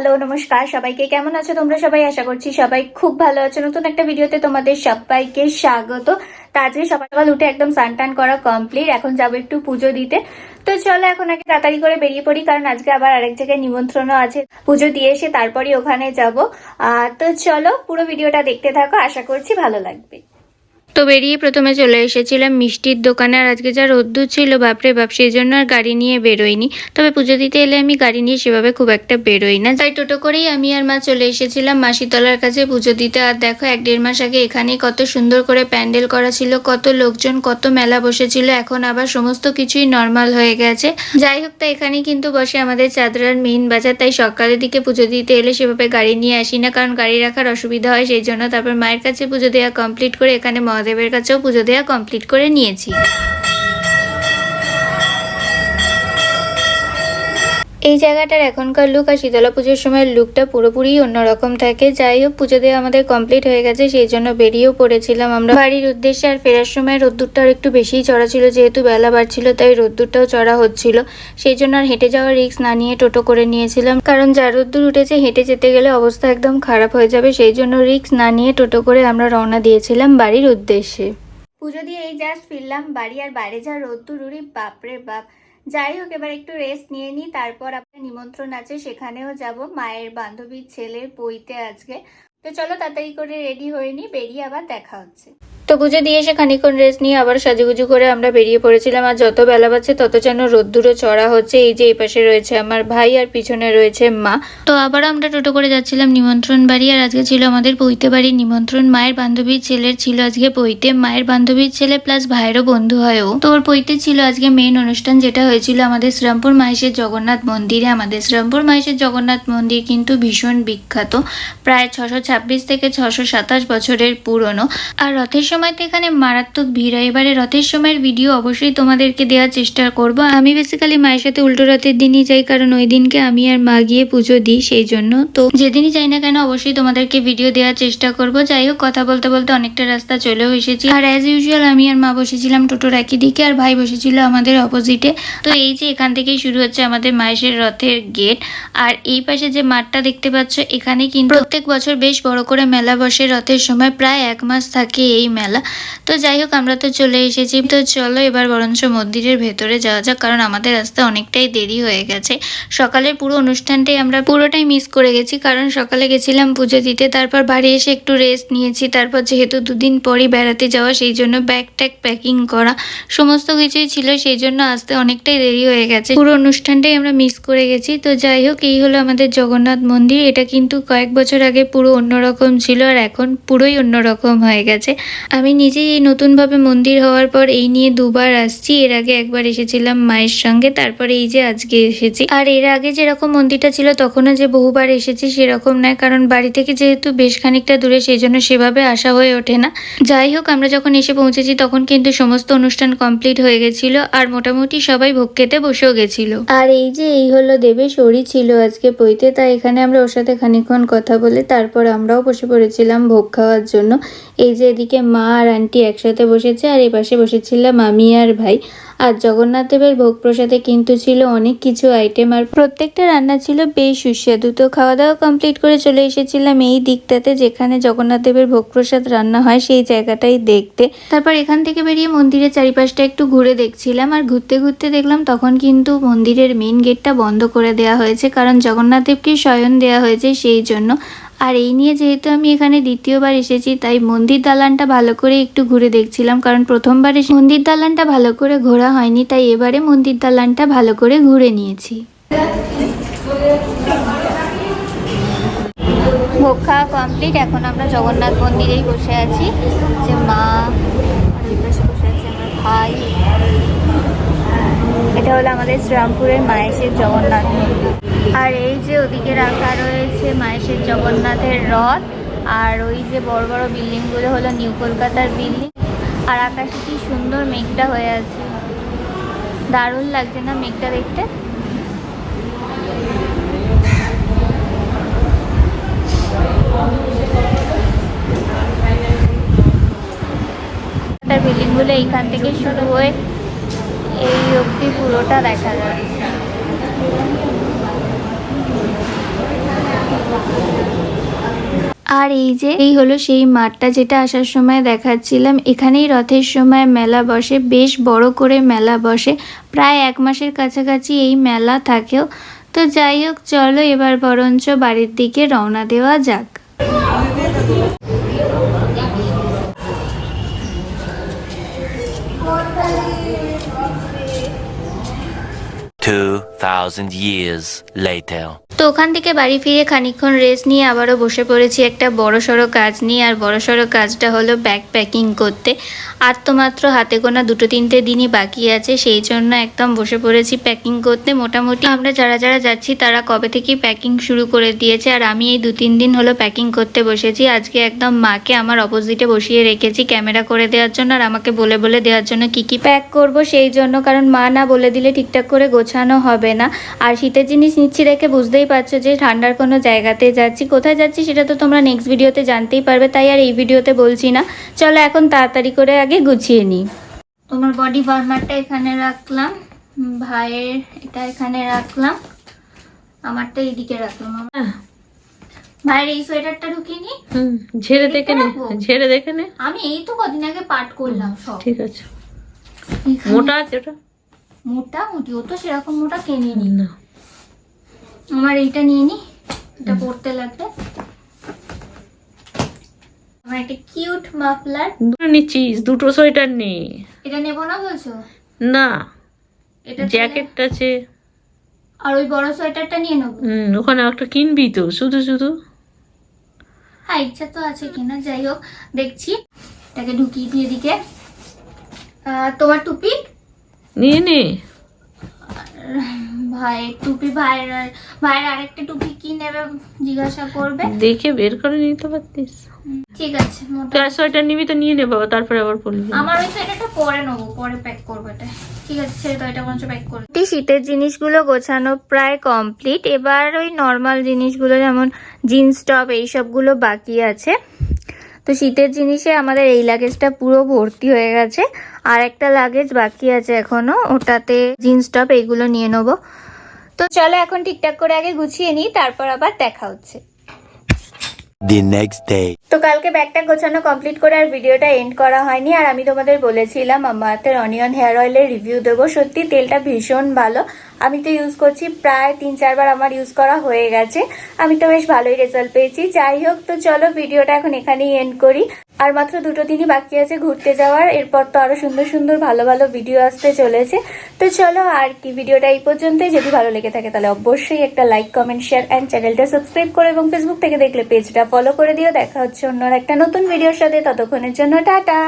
Hello, নমস্কার। সবাইকে কেমন আছো? তোমরা সবাই আশা করছি সবাই খুব ভালো আছো। নতুন একটা ভিডিওতে তোমাদের সবাইকে স্বাগত। তা আজকে সকাল উঠে একদম স্নান টান করা কমপ্লিট এখন যাব একটু পুজো দিতে। তো চলো এখন আগে তাড়াতাড়ি করে বেরিয়ে পড়ি, কারণ আজকে আবার আরেক জায়গায় নিমন্ত্রণও আছে। পুজো দিয়ে এসে তারপরই ওখানে যাব। তো চলো পুরো ভিডিওটা দেখতে থাকো। আশা করছি ভালো লাগবে। তো বেরিয়ে প্রথমে চলে এসেছিলাম মিষ্টির দোকানে, আর আজকে যা রোদ্দুর ছিল, বাপরে বাপ, সেই জন্য আর গাড়ি নিয়ে বেরোইনি। তবে পুজো দিতে এলে আমি গাড়ি নিয়ে সেভাবে খুব একটা বেরোই না। তাই টোটো করেই আমি আর মা চলে এসেছিলাম মাসিতলার কাছে পুজো দিতে। আর দেখো, এক দেড় মাস আগে এখানে কত সুন্দর করে প্যান্ডেল করা ছিল, কত লোকজন, কত মেলা বসেছিল। এখন আবার সমস্ত কিছুই নর্মাল হয়ে গেছে। যাই হোক তা এখানেই কিন্তু বসে আমাদের চাদরার মেইন বাজার। তাই সকালের দিকে পুজো দিতে এলে সেভাবে গাড়ি নিয়ে আসি না, কারণ গাড়ি রাখার অসুবিধা হয়, সেই জন্য তারপর মায়ের কাছে পুজো দেওয়া কমপ্লিট করে এখানে মহাদেবের কাছেও পুজো দেওয়া কমপ্লিট করে নিয়েছি। এই জায়গাটার এখনকার লুক আর শীতলা পুজোর সময়ের লুকটা পুরোপুরি অন্যরকম থাকে। যাই হোক, পুজো দেওয়া আমাদের কমপ্লিট হয়ে গেছে, সেই জন্য বেরিয়েও পড়েছিলাম আমরা। বাড়ির উদ্দেশ্যে আর ফেরার সময় রোদ্দুরটা আর একটু বেশিই চড়া ছিল, যেহেতু বেলা বাড়ছিল, তাই রোদ্দুরটাও চড়া হচ্ছিল। সেই জন্য আর হেঁটে যাওয়ার রিক্স না নিয়ে টোটো করে নিয়েছিলাম। কারণ যা রোদ্দুর উঠেছে, হেঁটে যেতে গেলে অবস্থা একদম খারাপ হয়ে যাবে, সেই জন্য রিক্স না নিয়ে টোটো করে আমরা রওনা দিয়েছিলাম বাড়ির উদ্দেশ্যে। পুজো দিয়ে এই জাস্ট ফিরলাম, বাড়ি আর বাইরে যা রোদ্দুর উড়ি বাপরে বাপ। যাই হোক, এবার একটু রেস্ট নিয়ে নিই, তারপর আপনার নিমন্ত্রণ আছে, সেখানেও যাব। মায়ের বান্ধবীর ছেলের বইতে আজকে। তো চলো তাড়াতাড়ি করে রেডি হয়ে নি বেরিয়ে আবার দেখা হচ্ছে। তো পুজো দিয়ে এসে খানিক্ষণ রেস্ট নিয়ে আবার সাজুগুজু করে আমরা বেরিয়ে পড়েছিলাম। আর যত বেলা বাজছে, তত যেন রোদ্দুরও চড়া হচ্ছে। এই যে এই পাশে রয়েছে আমার ভাই আর পিছনে রয়েছে মা। তো আবার আমরা টোটো করে যাচ্ছিলাম নিমন্ত্রণ বাড়ি। আর আজকে ছিল আমাদের পৈতে বাড়ির নিমন্ত্রণ মায়ের বান্ধবীর ছেলের ছিল আজকে পৈতে মায়ের বান্ধবীর ছেলে প্লাস ভাইয়েরও বন্ধু হয় ও। তো ওর পৈতে ছিল আজকে মেইন অনুষ্ঠান যেটা হয়েছিল আমাদের শ্রীরামপুর মাহেশের জগন্নাথ মন্দিরে। আমাদের শ্রীরামপুর মাহেশের জগন্নাথ মন্দির কিন্তু ভীষণ বিখ্যাত। প্রায় ছশো ছাব্বিশ থেকে ছশো সাতাশ বছরের পুরনো। আর রথের সময় তো এখানে মারাত্মক ভিড় হয়। এবারে রথের সময়ের ভিডিও অবশ্যই তোমাদেরকে দেওয়ার চেষ্টা করব। আমি বেসিক্যালি মায়ের সাথে উল্টো রথের দিনই যাই, কারণ ওই দিনকে আমি আর মা গিয়ে পুজো দিই সেই জন্য। তো যেদিনই যাই না কেন অবশ্যই তোমাদেরকে ভিডিও দেওয়ার চেষ্টা করব। যাই হোক, কথা বলতে বলতে অনেকটা রাস্তা চলেও এসেছি। আর অ্যাজ ইউজুয়াল আমি আর মা বসেছিলাম টোটোর একই দিকে, আর ভাই বসেছিল আমাদের অপোজিটে তো এই যে এখান থেকেই শুরু হচ্ছে আমাদের মায়ের রথের গেট আর এই পাশে যে মাঠটা দেখতে পাচ্ছ, এখানে কিন্তু প্রত্যেক বছর বেশ বড় করে মেলা বসে রথের সময়। প্রায় এক মাস থাকে এই মেলা। তো যাই হোক, আমরা তো চলে এসেছি। তো চলো এবার বরঞ্চ মন্দিরের ভেতরে যাওয়া যাক, কারণ আমাদের আসতে অনেকটাই দেরি হয়ে গেছে। সকালের পুরো অনুষ্ঠানটাই আমরা পুরোটাই মিস করে গেছি, কারণ সকালে গেছিলাম পুজো দিতে, তারপর বাড়ি এসে একটু রেস্ট নিয়েছি, তারপর যেহেতু দুদিন পরই বেড়াতে যাওয়া, সেই জন্য ব্যাগ ট্যাগ প্যাকিং করা, সমস্ত কিছুই ছিল, সেই জন্য আসতে অনেকটাই দেরি হয়ে গেছে। পুরো অনুষ্ঠানটাই আমরা মিস করে গেছি। তো যাই হোক, এই হলো আমাদের জগন্নাথ মন্দির। এটা কিন্তু কয়েক বছর আগে পুরো অন্যরকম ছিল, আর এখন পুরোই অন্যরকম হয়ে গেছে। আমি নিজেই এই নতুনভাবে মন্দির হওয়ার পর এই নিয়ে দুবার আসছি। এর আগে একবার এসেছিলাম মায়ের সঙ্গে, তারপরে এই যে আজকে এসেছি। আর এর আগে যেরকম মন্দিরটা ছিল, তখনও যে বহুবার এসেছি সেরকম নয়, কারণ বাড়ি থেকে যেহেতু বেশ খানিকটা দূরে সেই জন্য সেভাবে আসা হয়ে ওঠে না। যাই হোক, আমরা যখন এসে পৌঁছেছি, তখন কিন্তু সমস্ত অনুষ্ঠান কমপ্লিট হয়ে গেছিল আর মোটামুটি সবাই ভোগ খেতে বসেও গেছিল। আর এই যে এই হলো দেবের শরী ছিল আজকে বইতে তাই এখানে আমরা ওর সাথে খানিকক্ষণ কথা বলে তারপর আমরাও বসে পড়েছিলাম ভোগ খাওয়ার জন্য। এই যে এদিকে মা আর আন্টি একসাথে বসেছে আর এই পাশে বসেছিলাম আমি আর ভাই। আর জগন্নাথ দেবের ভোগ প্রসাদে কিন্তু ছিল অনেক কিছু আইটেম আর প্রত্যেকটা রান্না ছিল বেশ সুস্বাদু। তো খাওয়া দাওয়া কমপ্লিট করে চলে এসেছিলাম এই দিকটাতে যেখানে জগন্নাথ দেবের ভোগ প্রসাদ রান্না হয় সেই জায়গাটাই দেখতে। তারপর এখান থেকে বেরিয়ে মন্দিরের চারিপাশটা একটু ঘুরে দেখছিলাম আর ঘুরতে ঘুরতে দেখলাম তখন কিন্তু মন্দিরের মেন গেটটা বন্ধ করে দেওয়া হয়েছে কারণ জগন্নাথ দেবকে শয়ন দেওয়া হয়েছে সেই জন্য। আর এই নিয়ে যেহেতু আমি এখানে দ্বিতীয়বার এসেছি, তাই মন্দির দালানটা ভালো করে একটু ঘুরে দেখছিলাম, কারণ প্রথমবার এসে মন্দির দালানটা ভালো করে ঘোরা হয়নি, তাই এবারে মন্দির দালানটা ভালো করে ঘুরে নিয়েছি। ভোগ খাওয়া কমপ্লিট এখন আমরা জগন্নাথ মন্দিরেই বসে আছি। যে মা বসে আছে আমার ভাই। এটা হলো আমাদের শ্রীরামপুরের মায়েশের জগন্নাথ আর এই যে ওদিকে রাখা রয়েছে মায়েশের জগন্নাথের রথ, আর ওই যে বড় বড় বিল্ডিংগুলো হলো নিউ কলকাতার বিল্ডিং। আর আকাশে কি সুন্দর মেঘটা হয়ে আছে। দারুণ লাগছে না মেঘটা দেখতে? বিল্ডিংগুলো এইখান থেকে শুরু হয়ে এই অবধি পুরোটা দেখা যাচ্ছে। আর এই যে, এই হলো সেই মাঠটা যেটা আসার সময় দেখাচ্ছিলাম। এখানেই রথের সময় মেলা বসে, বেশ বড় করে মেলা বসে। প্রায় এক মাসের কাছাকাছি এই মেলা থাকেও। তো যাই হোক, চলো এবার বরঞ্চ বাড়ির দিকে রওনা দেওয়া যাক। Thousand years later. তো ওখান থেকে বাড়ি ফিরে খানিকক্ষণ রেস্ট নিয়ে আবারও বসে পড়েছি একটা বড় সড়ো কাজ নিয়ে। আর বড় সড়ো কাজটা হলো ব্যাগ প্যাকিং করতে। আর তো মাত্র হাতে গোনা দুটো তিনটে দিনই বাকি আছে, সেই জন্য একদম বসে পড়েছি প্যাকিং করতে। মোটামুটি আমরা যারা যারা যাচ্ছি, তারা কবে থেকেই প্যাকিং শুরু করে দিয়েছে। আর আমি এই দু তিন দিন হলো প্যাকিং করতে বসেছি। আজকে একদম মাকে আমার অপোজিটে বসিয়ে রেখেছি ক্যামেরা করে দেওয়ার জন্য। আর আমাকে বলে বলে দেওয়ার জন্য কি কি প্যাক করব সেই জন্য। কারণ মা না বলে দিলে ঠিকঠাক করে গোছানো হবে না। আর শীতের জিনিস নিচ্ছি দেখে বুঝতেই পারছ যে ঠান্ডার কোনো জায়গাতে যাচ্ছি। কোথায় যাচ্ছি সেটা তো তোমরা নেক্সট ভিডিওতে জানতেই পারবে তাই আর এই ভিডিওতে বলছি না। চলো এখন তাড়াতাড়ি করে আগে গুছিয়ে নিই। তোমার বডি বার্মারটা এখানে রাখলাম ভাইয়ের এটা এখানে রাখলাম আমারটা এইদিকে রাখলাম। আমার ভাইয়ের এই সোয়েটারটা ঢুকিয়ে নি। ঝেড়ে দেখে নে ঝেড়ে দেখে নে। আমি এই তো কদিন আগে পাঠ করলাম সব। ঠিক আছে। মোটা আছে ওটা? মোটামুটি ও তো সেরকম মোটা কেনেনি। না। আমার এইটা নিয়ে নি এটা পড়তে লাগবে। আমার একটা কিউট মাফলার। দুটো নিচ্ছিস দুটো সোয়েটার নে। এটা নেব না বলছো? না এটা জ্যাকেট আছে। আর ওই বড় সোয়েটারটা নিয়ে নেব। হুম ওখানে একটা কিনবি তো শুধু শুধু। হ্যাঁ ইচ্ছা তো আছে কিনা যাই হোক দেখছি। এটাকে ঢুকিয়ে দিয়ে দিকে তোমার টুপি? নিয়ে নে। ভাই টুপি ভাইয়ের আর- ভাইয়ের আরেকটা টুপি কি নেবে জিজ্ঞাসা করবে? দেখে বের করে নিতে পারতিস। ঠিক আছে আর সোয়েটার নিবি তো নিয়ে নে বাবা তারপরে আবার পরবি। আমার ওই সোয়েটারটা পরে নেব পরে প্যাক করব এটা। ঠিক আছে ছেড়ে এটা বরঞ্চ প্যাক করব শীতের জিনিসগুলো গোছানো প্রায় কমপ্লিট এবার ওই নর্মাল জিনিসগুলো যেমন জিন্স টপ এইসবগুলো বাকি আছে। তো শীতের জিনিসে আমাদের এই লাগেজটা পুরো ভর্তি হয়ে গেছে। আর একটা লাগেজ বাকি আছে এখনও, ওটাতে জিন্স টপ এইগুলো নিয়ে নেব। তো চলো এখন ঠিকঠাক করে আগে গুছিয়ে নিই, তারপর আবার দেখা হচ্ছে। The নেক্সট ডে তো কালকে ব্যাগটা গোছানো কমপ্লিট করে আর ভিডিওটা এন্ড করা হয়নি। আর আমি তোমাদের বলেছিলাম আমাদের অনিয়ন হেয়ার অয়েলের রিভিউ দেবো। সত্যি তেলটা ভীষণ ভালো। আমি তো ইউজ করছি প্রায় তিন, চারবার আমার ইউজ করা হয়ে গেছে। আমি তো বেশ ভালোই রেজাল্ট পেয়েছি। যাই হোক, তো চলো ভিডিওটা এখন এখানেই এন্ড করি। আর মাত্র দুটো দিনই বাকি আছে ঘুরতে যাওয়ার। এরপর তো আরও সুন্দর সুন্দর ভালো ভালো ভিডিও আসতে চলেছে। তো চলো আর কি ভিডিওটা এই পর্যন্তই। যদি ভালো লেগে থাকে তাহলে অবশ্যই একটা লাইক কমেন্ট শেয়ার অ্যান্ড চ্যানেলটা সাবস্ক্রাইব করো এবং ফেসবুক থেকে দেখলে পেজটা ফলো করে দিও। দেখা হচ্ছে অন্য একটা নতুন ভিডিওর সাথে। ততক্ষণের জন্য টাটা!